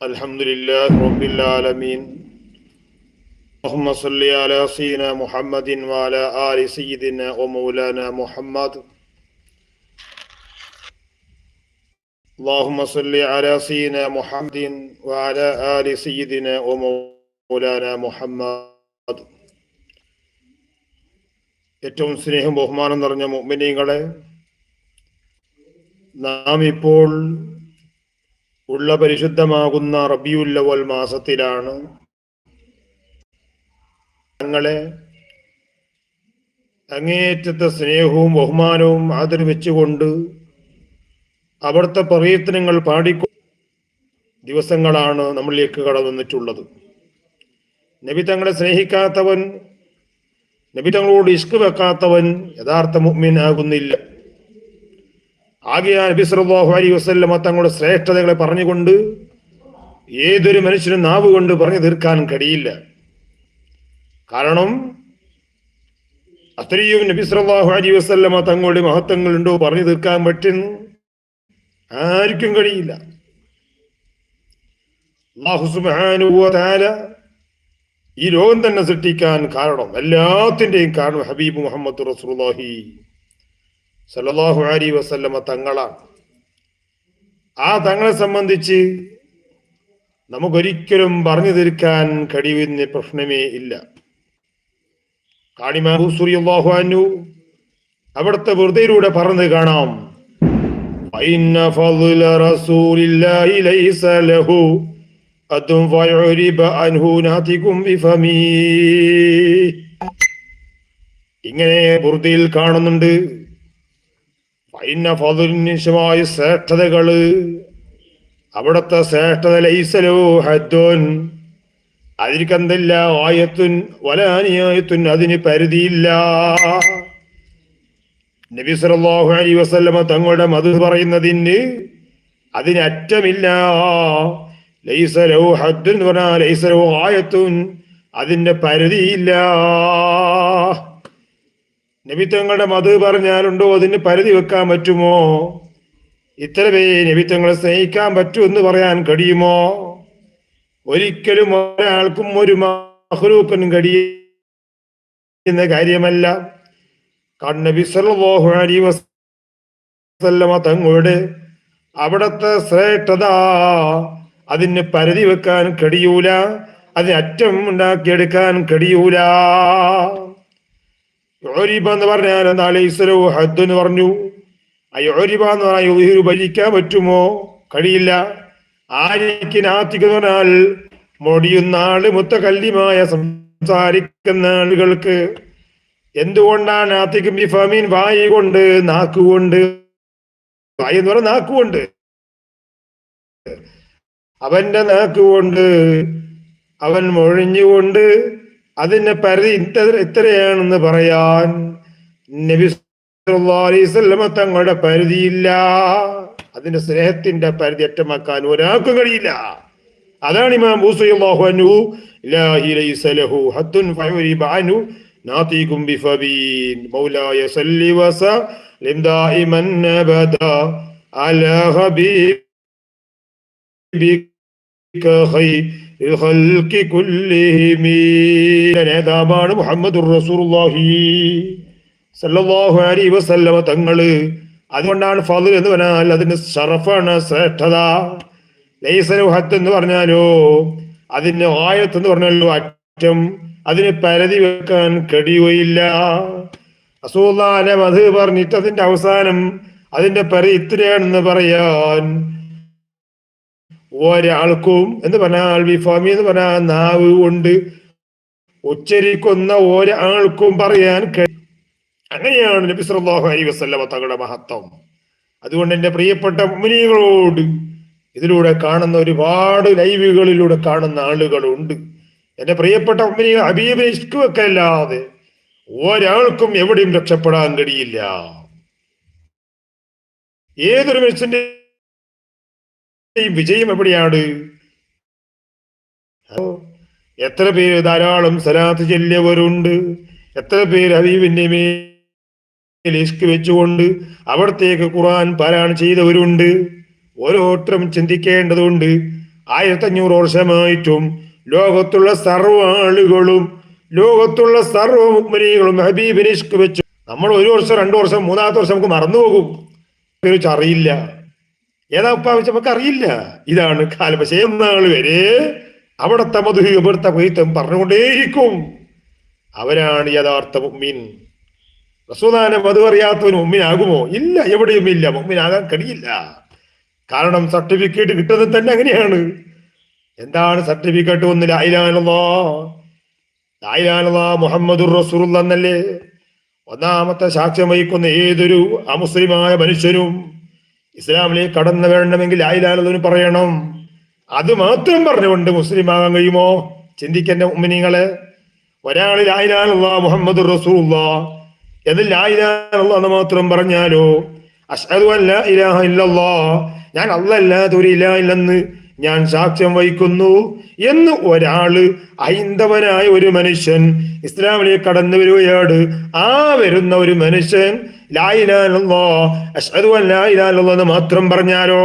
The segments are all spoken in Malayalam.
الحمد لله رب العالمين اللهم صل على سيدنا محمد وعلى آل سيدنا ومولانا محمد اللهم صل على سيدنا محمد وعلى آل سيدنا ومولانا محمد ഏറ്റവും സ്നേഹം ബഹുമാനം നിറഞ്ഞ മുഅ്മിനീങ്ങളെ നാം ഇപ്പോൾ ഉള്ള പരിശുദ്ധമാകുന്ന റബിയുല്ലവൽ മാസത്തിലാണ് തങ്ങളെ അങ്ങേയറ്റത്തെ സ്നേഹവും ബഹുമാനവും ആദരവെച്ചുകൊണ്ട് അവിടുത്തെ പ്രയത്നങ്ങൾ പാടിക്കൊ ദിവസങ്ങളാണ് നമ്മളിലേക്ക് കടന്നിട്ടുള്ളത്. നബി തങ്ങളെ സ്നേഹിക്കാത്തവൻ നബി തങ്ങളോട് ഇഷ്ക് വെക്കാത്തവൻ യഥാർത്ഥ മുഅ്മിൻ ആകുന്നില്ല. ആകെയാ നബി സല്ലല്ലാഹു അലൈഹി വസല്ലമ തങ്ങളുടെ ശ്രേഷ്ഠതകളെ പറഞ്ഞുകൊണ്ട് ഏതൊരു മനുഷ്യനും നാവ് കൊണ്ട് പറഞ്ഞു തീർക്കാൻ കഴിയില്ല. കാരണം അത്രയും നബി സല്ലല്ലാഹു അലൈഹി വസല്ലമ തങ്ങളുടെ മഹത്വങ്ങളുണ്ടോ പറഞ്ഞു തീർക്കാൻ പറ്റുന്നു? ആർക്കും കഴിയില്ല. തആല ഈ ലോകം തന്നെ സൃഷ്ടിക്കാൻ കാരണം എല്ലാത്തിന്റെയും കാരണം ഹബീബ് മുഹമ്മദ് റസൂലുള്ളാഹി സല്ലാഹു അലി വസല്ലമ തങ്ങളാണ് ആ തങ്ങളെ സംബന്ധിച്ച് നമുക്കൊരിക്കലും പറഞ്ഞു തീർക്കാൻ കഴിയുന്ന പ്രശ്നമേ ഇല്ല. കാണിമാഹു സൂര്യാഹു അനു അവിടുത്തെ വെറുതെയിലൂടെ പറഞ്ഞു കാണാം. ഇങ്ങനെ കാണുന്നുണ്ട്. പൈന ഫതുനിശമായ ശ്രേഷ്ഠതകൾ. അവിടത്തെ ശ്രേഷ്ഠത ലൈസലോ ഹദ്ദോൻ അതിരിക്കെന്തല്ല ആയത്തുൻ വലാനിയായത്തുൻ അതിന് പരിധിയില്ല. നബി സല്ലല്ലാഹു അലൈഹി വസല്ലമ തങ്ങളുടെ മധു പറയുന്നതിന് അതിന് അറ്റമില്ല ലൈസലോ ഹദ്ദുൻ എന്ന് പറഞ്ഞാൽ ലൈസലോ ആയത്തുൻ അതിന്റെ പരിധിയില്ല. നബി തങ്ങളുടെ മത് പറഞ്ഞാലുണ്ടോ? അതിന് പരിധി വെക്കാൻ പറ്റുമോ? ഇത്ര പേര് നബി തങ്ങളെ സ്നേഹിക്കാൻ പറ്റൂ എന്ന് പറയാൻ കഴിയുമോ? ഒരിക്കലും ഒരാൾക്കും ഒരു മഹ്ലൂക്കനും കഴിയുന്ന കാര്യമല്ല. നബി സല്ലല്ലാഹു അലൈഹി വസല്ലമ തങ്ങളുടെ അവിടത്തെ ശ്രേഷ്ഠത അതിന് പരിധി വെക്കാൻ കഴിയൂല. അതിന് അറ്റം ഉണ്ടാക്കിയെടുക്കാൻ കഴിയൂല. എന്ന് പറഞ്ഞാൽ എന്താ അലൈസലോ ഹദ് എന്ന് പറഞ്ഞു. ഒരിബ എന്ന് പറഞ്ഞാൽ ഭരിക്കാൻ പറ്റുമോ? കഴിയില്ല. ആരിക്ക് നാത്തിക്ക് പറഞ്ഞാൽ മൊടിയുന്ന ആൾ മുത്തകല്യമായ സംസാരിക്കുന്ന ആളുകൾക്ക് എന്തുകൊണ്ടാണ് നാത്തിക്കും ബിഫമീൻ വായി കൊണ്ട് നാക്കുകൊണ്ട് വായി എന്ന് പറഞ്ഞാൽ നാക്കുകൊണ്ട് അവന്റെ നാക്കുകൊണ്ട് അവൻ മൊഴിഞ്ഞുകൊണ്ട് അതിന്റെ പരിധി ഇത്ര ഇത്രയാണെന്ന് പറയാൻ നബി അലൈഹി തങ്ങളുടെ പരിധിയില്ല. അതിന്റെ സ്നേഹത്തിന്റെ പരിധി അറ്റമാക്കാൻ ഒരാൾക്കും കഴിയില്ല. അതാണ് ഇമാം ബൂസല്ലാഹു നേതാവാണ് മുഹമ്മദ് വസല്ലമ തങ്ങൾ അതുകൊണ്ടാണ് ഫതിൽ എന്ന് പറഞ്ഞാൽ അതിന് ഷറഫാണ് ശ്രേഷ്ഠത. ലൈസനഹത്ത് എന്ന് പറഞ്ഞാലോ അതിന് ആയത്ത് എന്ന് പറഞ്ഞാലോ അറ്റം അതിന് പരതി വെക്കാൻ കഴിയുകയില്ല. അസൂലാലം അത് പറഞ്ഞിട്ട് അതിന്റെ അവസാനം അതിന്റെ പരി ഇത്രയാണെന്ന് പറയാൻ ഒരാൾക്കും എന്ന് പറഞ്ഞാൽ വിഫാമി എന്ന് പറഞ്ഞാൽ നാവ് കൊണ്ട് ഉച്ചരിക്കുന്ന ഒരാൾക്കും പറയാൻ കഴിയും അങ്ങനെയാണ് നബി സല്ലല്ലാഹു അലൈഹി വസല്ലമ തങ്ങളുടെ മഹത്വം. അതുകൊണ്ട് എന്റെ പ്രിയപ്പെട്ട മുനികളോട് ഇതിലൂടെ കാണുന്ന ഒരുപാട് ലൈവുകളിലൂടെ കാണുന്ന ആളുകളുണ്ട്. എന്റെ പ്രിയപ്പെട്ട മുനികൾ അബീബിനെ ഇഷ്ക് വെക്കല്ലാതെ ഒരാൾക്കും എവിടെയും രക്ഷപ്പെടാൻ കഴിയില്ല. ഏതൊരു മനുഷ്യന്റെ വിജയം എവിടെയാണ്? എത്ര പേര് ധാരാളം സലാത്ത് ചെല്ലിയവരുണ്ട്. എത്ര പേര് ഹബീബിന്റെ മേൽ വെച്ചുകൊണ്ട് അവിടത്തേക്ക് ഖുർആൻ പാരായണം ചെയ്തവരുണ്ട്. ഓരോരുത്തരും ചിന്തിക്കേണ്ടതുണ്ട്. ആയിരത്തഞ്ഞൂറ് വർഷമായിട്ടും ലോകത്തുള്ള സർവ ആളുകളും ലോകത്തുള്ള സർവ മുക്മനീകളും ഹബീബിനെ ഇഷ്ക് വെച്ചു. നമ്മൾ ഒരു വർഷം രണ്ടു വർഷം മൂന്നാമത്തെ വർഷം നമുക്ക് മറന്നുപോകും. പോകും അറിയില്ല ഏതാ ഉപ്പ വെച്ച് നമുക്ക് അറിയില്ല. ഇതാണ് കാല പക്ഷേ നാൾ വരെ അവിടത്തെ മധു ഇവിടുത്തെ കൊയ്ത്തും പറഞ്ഞുകൊണ്ടേയിരിക്കും. അവരാണ് യഥാർത്ഥ മുമ്മിൻ റസൂദാനെ മധു അറിയാത്തവന് മുമ്മിനാകുമോ ഇല്ല എവിടെയും ഇല്ല. മുമ്മിനാകാൻ കഴിയില്ല. കാരണം സർട്ടിഫിക്കറ്റ് കിട്ടുന്നത് തന്നെ അങ്ങനെയാണ്. എന്താണ് സർട്ടിഫിക്കറ്റ് ഒന്ന് ലായിലാനല്ലാ ലായിലാനല്ലാ മുഹമ്മദുർ റസൂൽ എന്നല്ലേ? ഒന്നാമത്തെ സാക്ഷ്യം വഹിക്കുന്ന ഏതൊരു അമുസ്ലിമായ മനുഷ്യനും ഇസ്ലാമിലേക്ക് കടന്നു വേണമെങ്കിൽ ലായിലാനല്ലതിന് പറയണം. അത് മാത്രം പറഞ്ഞുകൊണ്ട് മുസ്ലിം ആകാൻ കഴിയുമോ ചിന്തിക്കേണ്ട ഉമ്മിനിങ്ങളെ ഒരാളിൽ ആയിലാലുള്ള മുഹമ്മദ് റസൂള്ള എന്ന് ആയിലാലുള്ള എന്ന് മാത്രം പറഞ്ഞാലോ? അഷ്ഹദു അല്ല ഇലാഹ ഇല്ലല്ലാ ഞാൻ അല്ലല്ലാതെ ഒരു ഇലാ ഇല്ലെന്ന് ഞാൻ സാക്ഷ്യം വഹിക്കുന്നു എന്ന് ഒരാൾ ഹൈന്ദവനായ ഒരു മനുഷ്യൻ ഇസ്ലാമിലേക്ക് കടന്നു വരികയാണ്. ആ വരുന്ന ഒരു മനുഷ്യൻ ഇലാലല്ലോ എന്ന് മാത്രം പറഞ്ഞാലോ?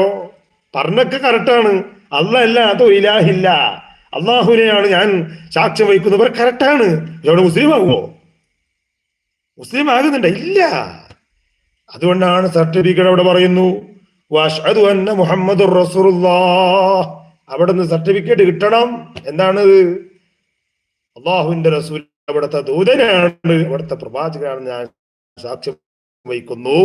പറഞ്ഞൊക്കെ കറക്റ്റാണ് അല്ല അല്ലാത്ത ഇലാഹില്ല അള്ളാഹുവിനെയാണ് ഞാൻ സാക്ഷ്യം വഹിക്കുന്നവർ കറക്റ്റാണ് ഇതോടെ മുസ്ലിം ആകുമോ മുസ്ലിം ആകുന്നുണ്ട്? ഇല്ല. അതുകൊണ്ടാണ് സർട്ടിഫിക്കറ്റ് അവിടെ പറയുന്നു അന്ന മുഹമ്മദുർ റസൂലുള്ളാഹ്. അവിടുന്ന് സർട്ടിഫിക്കറ്റ് കിട്ടണം. എന്താണ്? അള്ളാഹുവിന്റെ റസൂൽ അവിടുത്തെ ദൂതനാണ്. അവിടുത്തെ പ്രവാചകനാണ് ഞാൻ സാക്ഷ്യം വഹിക്കുന്നു